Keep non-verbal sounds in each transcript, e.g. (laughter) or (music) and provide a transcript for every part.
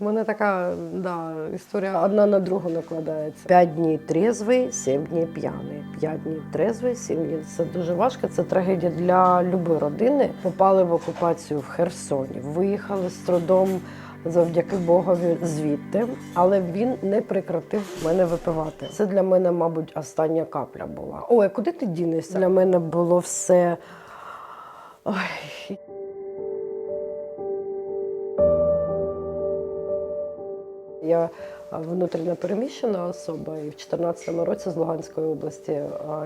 У мене така да, історія одна на другу накладається. П'ять днів трезвий, сім днів п'яний. П'ять днів трезвий, сім днів. Це дуже важко. Це трагедія для любої родини. Попали в окупацію в Херсоні, виїхали з трудом. Завдяки Богові звідти, але він не прекратив мене випивати. Це для мене, мабуть, остання капля була. Ой, куди ти дінешся? Для мене було все. Ой, Я внутрішньо переміщена особа, і в 2014 році з Луганської області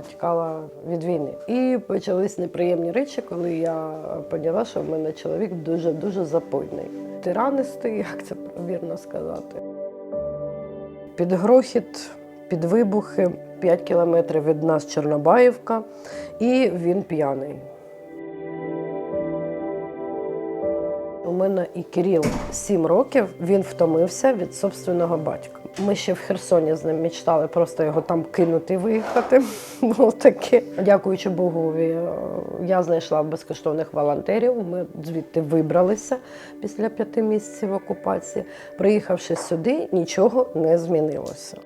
тікала від війни. І почались неприємні речі, коли я поняла, що в мене чоловік дуже дуже запойний. Тиранистий, як це вірно сказати. Під грохіт, під вибухи, 5 кілометрів від нас Чорнобаївка, і він п'яний. У мене і Кирил 7 років. Він втомився від собственного батька. Ми ще в Херсоні з ним мечтали просто його там кинути виїхати. (laughs) Було таке. Дякуючи Богові, е, я знайшла безкоштовних волонтерів. Ми звідти вибралися після п'яти місяців окупації. Приїхавши сюди, нічого не змінилося.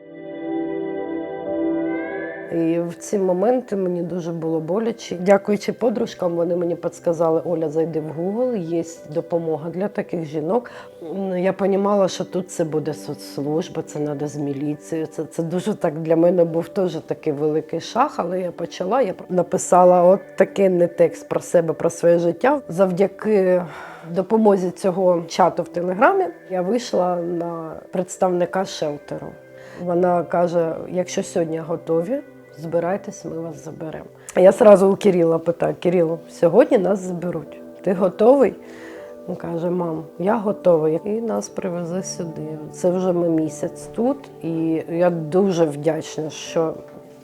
І в ці моменти мені дуже було боляче. Дякуючи подружкам, вони мені підказали, Оля, зайди в Google, є допомога для таких жінок. Я розуміла, що тут це буде соцслужба, це треба з міліцією. Це, це дуже так для мене був теж такий великий шах, але я почала, я написала от такий не текст про себе, про своє життя. Завдяки допомозі цього чату в Телеграмі я вийшла на представника шелтеру. Вона каже: якщо сьогодні готові, збирайтесь, ми вас заберемо. Я одразу у Кирила питаю: Кирило, сьогодні нас заберуть. Ти готовий? Він каже, мам, я готовий. І нас привезли сюди. Це вже ми місяць тут, і я дуже вдячна, що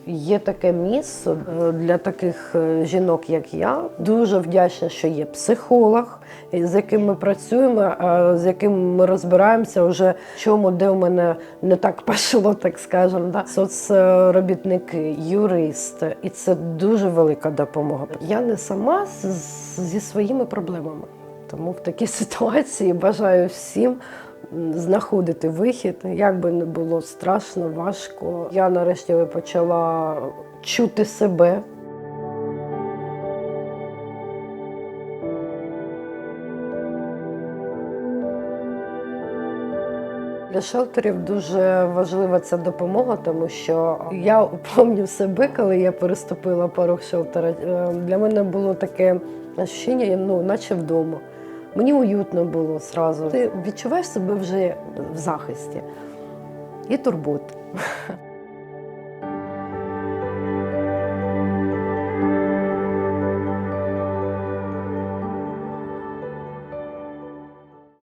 є таке місце е, для таких е, жінок, як я. Дуже вдячна, що є психолог, з яким ми працюємо, з яким ми розбираємося вже чому, де у мене не так (laughs) пішло, так скажемо. Да? Соцробітники, юристи, і це дуже велика допомога. Я не сама зі своїми проблемами. Тому в такій (laughs) ситуації бажаю всім знаходити вихід, як би не було страшно, важко. Я нарешті почала чути себе. Для шелтерів дуже важлива ця допомога, тому що я пам'ятаю себе, коли я переступила порог шелтера. Е, Для мене було таке ощущення, ну, наче вдома. Мені уютно було зразу. Ти відчуваєш себе вже в захисті і турботи.